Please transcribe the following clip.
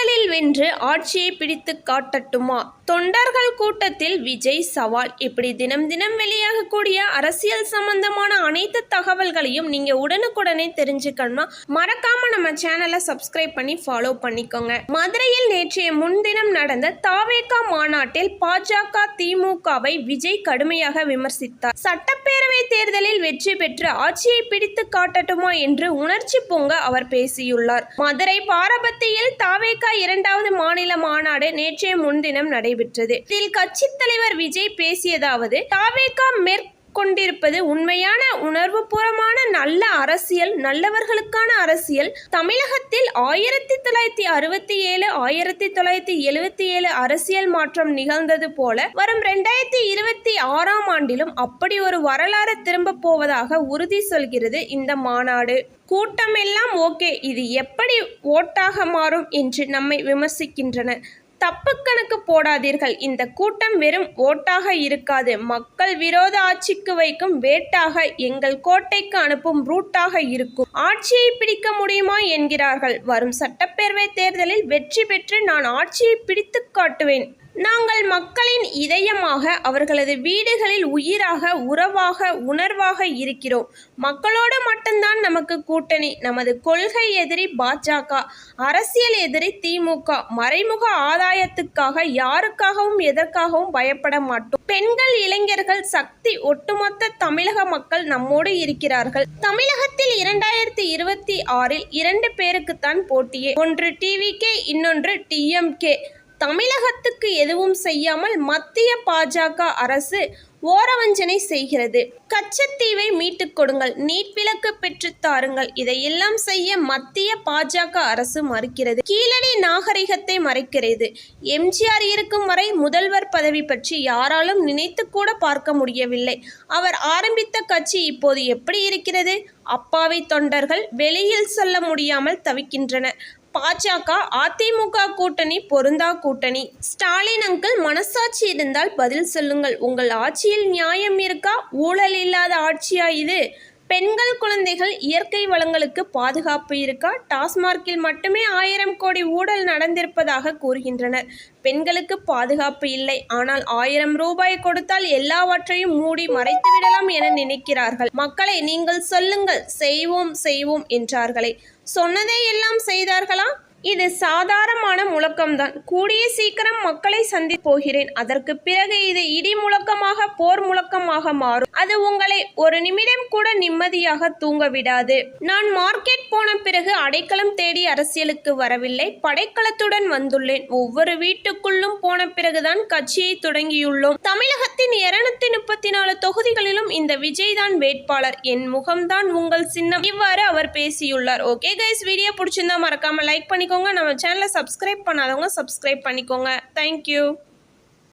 தேர்தலில் வென்று ஆட்சியை பிடித்து காட்டட்டுமா? தொண்டர்கள் கூட்டத்தில் விஜய் சவால். இப்படி தினம் தினம் வெளியாகக்கூடிய அரசியல் சம்பந்தமான அனைத்து தகவல்களையும் நீங்க உடனுக்குடனே தெரிஞ்சுக்கணும்னா மறக்காம நம்ம சேனலை சப்ஸ்கிரைப் பண்ணி ஃபாலோ பண்ணிக்கோங்க. மதுரையில் நேற்றைய முன்தினம் நடந்த தாவேகா மாநாட்டில் பாஜக திமுகவை விஜய் கடுமையாக விமர்சித்தார். சட்டப்பேரவை தேர்தலில் வெற்றி பெற்று ஆட்சியை பிடித்து காட்டட்டுமா என்று உணர்ச்சி பொங்க அவர் பேசியுள்ளார். மதுரை பாரபத்தியில் தாவேகா இரண்டாவது மாநில மாநாடு நேற்றைய முன்தினம் நடைபெற்றது. இதில் கட்சித் தலைவர் விஜய் பேசியதாவது தாவேகா கொண்டிருப்பது உண்மையான உணர்வுபூர்வமான நல்ல அரசியல் நல்லவர்களுக்கான அரசியல். தமிழகத்தில் ஆயிரத்தி தொள்ளாயிரத்தி அறுபத்தி ஏழு ஆயிரத்தி தொள்ளாயிரத்தி எழுவத்தி ஏழு அரசியல் மாற்றம் நிகழ்ந்தது போல வரும் ரெண்டாயிரத்தி இருபத்தி ஆறாம் ஆண்டிலும் அப்படி ஒரு வரலாறு திரும்ப போவதாக உறுதி சொல்கிறது இந்த மாநாடு. கூட்டமெல்லாம் ஓகே இது எப்படி ஓட்டாக மாறும் என்று நம்மை விமர்சிக்கின்றன. தப்பு கணக்கு போடாதீர்கள். இந்த கூட்டம் வெறும் ஓட்டாக இருக்காது. மக்கள் விரோத ஆட்சிக்கு வைக்கும் வேட்டாக எங்கள் கோட்டைக்கு அனுப்பும் ரூட்டாக இருக்கும். ஆட்சியை பிடிக்க முடியுமா என்கிறார்கள். வரும் சட்டப்பேரவை தேர்தலில் வெற்றி பெற்று நான் ஆட்சியை பிடித்து காட்டுவேன். நாங்கள் மக்களின் இதயமாக அவர்களது வீடுகளில் உயிராக உறவாக உணர்வாக இருக்கிறோம். மக்களோடு மட்டும்தான் நமக்கு கூட்டணி. நமது கொள்கை எதிரி பாஜக அரசியல் எதிரி திமுக. மறைமுக ஆதாயத்துக்காக யாருக்காகவும் எதற்காகவும் பயப்பட மாட்டோம். பெண்கள் இளைஞர்கள் சக்தி ஒட்டுமொத்த தமிழக மக்கள் நம்மோடு இருக்கிறார்கள். தமிழகத்தில் இரண்டாயிரத்தி இருபத்தி ஆறில் இரண்டு பேருக்குத்தான் போட்டியே. ஒன்று டிவிகே இன்னொன்று டிஎம்கே தமிழகத்துக்கு எதுவும் செய்யாமல் மத்திய பாஜக அரசு ஓரவஞ்சனை செய்கிறது. கச்சத்தீவை மீட்டுக் கொடுங்கள் நீட் விலக்கு பெற்று தாருங்கள். இதையெல்லாம் செய்ய மத்திய பாஜக அரசு மறுக்கிறது. கீழடி நாகரிகத்தை மறைக்கிறது. எம்ஜிஆர் இருக்கும் வரை முதல்வர் பதவி பற்றி யாராலும் நினைத்து கூட பார்க்க முடியவில்லை. அவர் ஆரம்பித்த கட்சி இப்போது எப்படி இருக்கிறது? அப்பாவி தொண்டர்கள் வெளியில் சொல்ல முடியாமல் தவிக்கின்றனர். பாஜக அதிமுக கூட்டணி பொருந்தா கூட்டணி. ஸ்டாலின் அங்கிள் மனசாட்சி இருந்தால் பதில் சொல்லுங்கள். உங்கள் ஆட்சியில் நியாயம் இருக்கா? ஊழல் இல்லாத ஆட்சியா இது? பெண்கள் குழந்தைகள் இயற்கை வளங்களுக்கு பாதுகாப்பு இருக்கா? டாஸ்மார்க்கில் மட்டுமே ஆயிரம் கோடி ஊழல் நடந்திருப்பதாக கூறுகின்றனர். பெண்களுக்கு பாதுகாப்பு இல்லை. ஆனால் ஆயிரம் ரூபாய் கொடுத்தால் எல்லாவற்றையும் மூடி மறைத்து விடலாம் என நினைக்கிறார்கள். மக்களை நீங்கள் சொல்லுங்கள். செய்வோம் செய்வோம் என்றார்களே. சொன்னதை எல்லாம் செய்தார்களா? இது சாதாரணமான முழக்கம்தான். கூடிய சீக்கிரம் மக்களை சந்தி போகிறேன். அதற்கு பிறகு இது இடி முழக்கமாக போர் முழக்கமாக மாறும். அது உங்களை ஒரு நிமிடம் கூட நிம்மதியாக தூங்க விடாது. நான் மார்க்கெட் போன பிறகு அடைக்கலம் தேடி அரசியலுக்கு வரவில்லை. படைக்கலத்துடன் வந்துள்ளேன். ஒவ்வொரு வீட்டுக்குள்ளும் போன பிறகுதான் கட்சியை தொடங்கியுள்ளோம். தமிழகத்தின் இருநூத்தி முப்பத்தி நாலு தொகுதிகளிலும் இந்த விஜய் தான் வேட்பாளர். என் முகம்தான் உங்கள் சின்னம். இவ்வாறு அவர் பேசியுள்ளார். ஓகே கைஸ் வீடியோ பிடிச்சிருந்தா மறக்காம லைக் பண்ணி பண்ணிக்கோங்க. நம்ம சேனலை சப்ஸ்கிரைப் பண்ணாதவங்க சப்ஸ்கிரைப் பண்ணிக்கோங்க. தேங்க்யூ